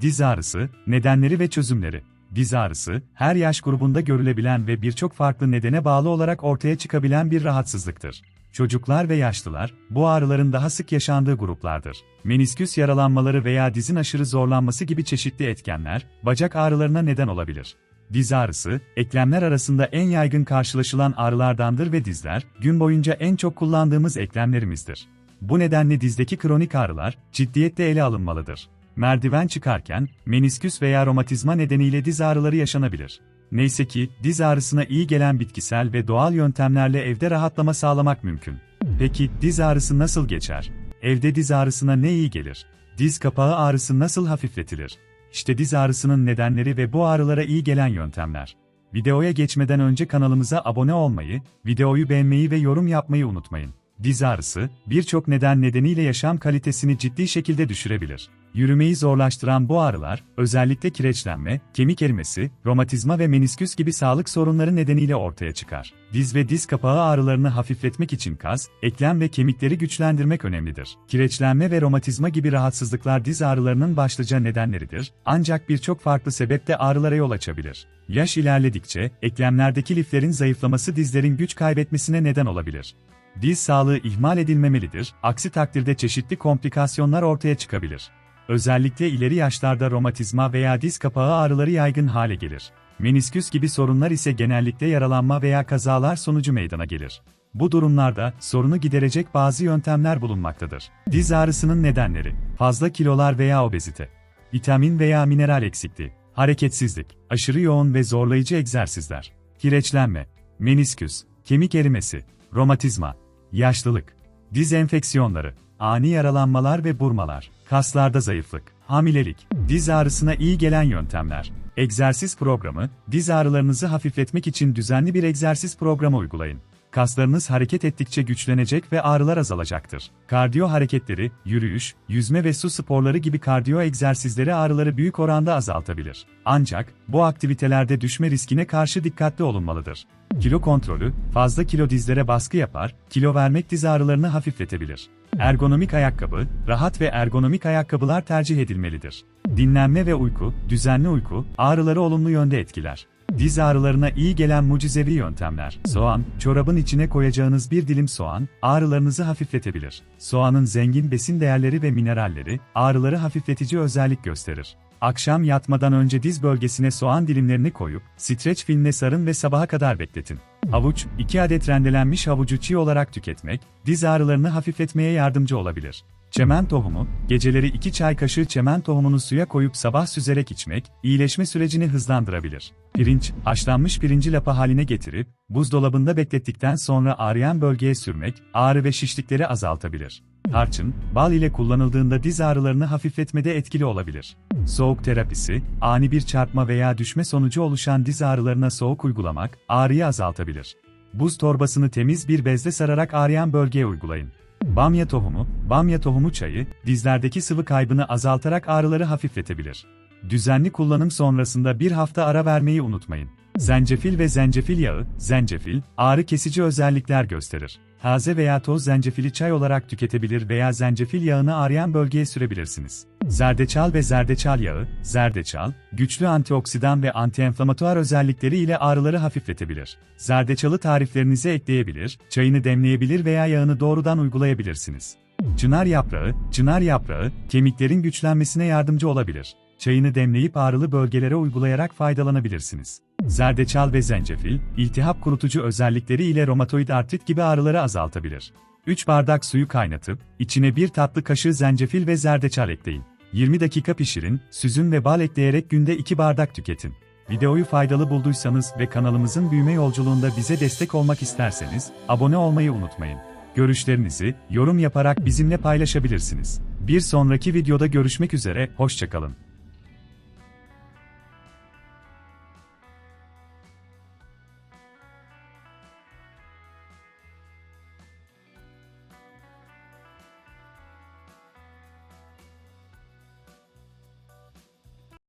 Diz ağrısı, nedenleri ve çözümleri. Diz ağrısı, her yaş grubunda görülebilen ve birçok farklı nedene bağlı olarak ortaya çıkabilen bir rahatsızlıktır. Çocuklar ve yaşlılar, bu ağrıların daha sık yaşandığı gruplardır. Menisküs yaralanmaları veya dizin aşırı zorlanması gibi çeşitli etkenler, bacak ağrılarına neden olabilir. Diz ağrısı, eklemler arasında en yaygın karşılaşılan ağrılardandır ve dizler, gün boyunca en çok kullandığımız eklemlerimizdir. Bu nedenle dizdeki kronik ağrılar, ciddiyetle ele alınmalıdır. Merdiven çıkarken, menisküs veya romatizma nedeniyle diz ağrıları yaşanabilir. Neyse ki, diz ağrısına iyi gelen bitkisel ve doğal yöntemlerle evde rahatlama sağlamak mümkün. Peki, diz ağrısı nasıl geçer? Evde diz ağrısına ne iyi gelir? Diz kapağı ağrısı nasıl hafifletilir? İşte diz ağrısının nedenleri ve bu ağrılara iyi gelen yöntemler. Videoya geçmeden önce kanalımıza abone olmayı, videoyu beğenmeyi ve yorum yapmayı unutmayın. Diz ağrısı, birçok neden nedeniyle yaşam kalitesini ciddi şekilde düşürebilir. Yürümeyi zorlaştıran bu ağrılar, özellikle kireçlenme, kemik erimesi, romatizma ve menisküs gibi sağlık sorunları nedeniyle ortaya çıkar. Diz ve diz kapağı ağrılarını hafifletmek için kas, eklem ve kemikleri güçlendirmek önemlidir. Kireçlenme ve romatizma gibi rahatsızlıklar diz ağrılarının başlıca nedenleridir, ancak birçok farklı sebep de ağrılara yol açabilir. Yaş ilerledikçe, eklemlerdeki liflerin zayıflaması dizlerin güç kaybetmesine neden olabilir. Diz sağlığı ihmal edilmemelidir, aksi takdirde çeşitli komplikasyonlar ortaya çıkabilir. Özellikle ileri yaşlarda romatizma veya diz kapağı ağrıları yaygın hale gelir. Menisküs gibi sorunlar ise genellikle yaralanma veya kazalar sonucu meydana gelir. Bu durumlarda sorunu giderecek bazı yöntemler bulunmaktadır. Diz ağrısının nedenleri: fazla kilolar veya obezite, vitamin veya mineral eksikliği, hareketsizlik, aşırı yoğun ve zorlayıcı egzersizler, kireçlenme, menisküs, kemik erimesi, romatizma, yaşlılık, diz enfeksiyonları, ani yaralanmalar ve burmalar, kaslarda zayıflık, hamilelik, diz ağrısına iyi gelen yöntemler. Egzersiz programı, diz ağrılarınızı hafifletmek için düzenli bir egzersiz programı uygulayın. Kaslarınız hareket ettikçe güçlenecek ve ağrılar azalacaktır. Kardiyo hareketleri, yürüyüş, yüzme ve su sporları gibi kardiyo egzersizleri ağrıları büyük oranda azaltabilir. Ancak, bu aktivitelerde düşme riskine karşı dikkatli olunmalıdır. Kilo kontrolü, fazla kilo dizlere baskı yapar, kilo vermek diz ağrılarını hafifletebilir. Ergonomik ayakkabı, rahat ve ergonomik ayakkabılar tercih edilmelidir. Dinlenme ve uyku, düzenli uyku, ağrıları olumlu yönde etkiler. Diz ağrılarına iyi gelen mucizevi yöntemler. Soğan, çorabın içine koyacağınız bir dilim soğan, ağrılarınızı hafifletebilir. Soğanın zengin besin değerleri ve mineralleri, ağrıları hafifletici özellik gösterir. Akşam yatmadan önce diz bölgesine soğan dilimlerini koyup, streç filmle sarın ve sabaha kadar bekletin. Havuç, 2 adet rendelenmiş havucu çiğ olarak tüketmek, diz ağrılarını hafifletmeye yardımcı olabilir. Çemen tohumu, geceleri 2 çay kaşığı çemen tohumunu suya koyup sabah süzerek içmek, iyileşme sürecini hızlandırabilir. Pirinç, haşlanmış pirinci lapa haline getirip, buzdolabında beklettikten sonra ağrıyan bölgeye sürmek, ağrı ve şişlikleri azaltabilir. Tarçın, bal ile kullanıldığında diz ağrılarını hafifletmede etkili olabilir. Soğuk terapisi, ani bir çarpma veya düşme sonucu oluşan diz ağrılarına soğuk uygulamak, ağrıyı azaltabilir. Buz torbasını temiz bir bezle sararak ağrıyan bölgeye uygulayın. Bamya tohumu, bamya tohumu çayı, dizlerdeki sıvı kaybını azaltarak ağrıları hafifletebilir. Düzenli kullanım sonrasında bir hafta ara vermeyi unutmayın. Zencefil ve zencefil yağı, zencefil, ağrı kesici özellikler gösterir. Taze veya toz zencefili çay olarak tüketebilir veya zencefil yağını ağrıyan bölgeye sürebilirsiniz. Zerdeçal ve zerdeçal yağı, zerdeçal, güçlü antioksidan ve antienflamatuar özellikleri ile ağrıları hafifletebilir. Zerdeçalı tariflerinize ekleyebilir, çayını demleyebilir veya yağını doğrudan uygulayabilirsiniz. Çınar yaprağı, çınar yaprağı, kemiklerin güçlenmesine yardımcı olabilir. Çayını demleyip ağrılı bölgelere uygulayarak faydalanabilirsiniz. Zerdeçal ve zencefil, iltihap kurutucu özellikleri ile romatoid artrit gibi ağrıları azaltabilir. 3 bardak suyu kaynatıp, içine bir tatlı kaşığı zencefil ve zerdeçal ekleyin. 20 dakika pişirin, süzün ve bal ekleyerek günde 2 bardak tüketin. Videoyu faydalı bulduysanız ve kanalımızın büyüme yolculuğunda bize destek olmak isterseniz, abone olmayı unutmayın. Görüşlerinizi, yorum yaparak bizimle paylaşabilirsiniz. Bir sonraki videoda görüşmek üzere, hoşçakalın.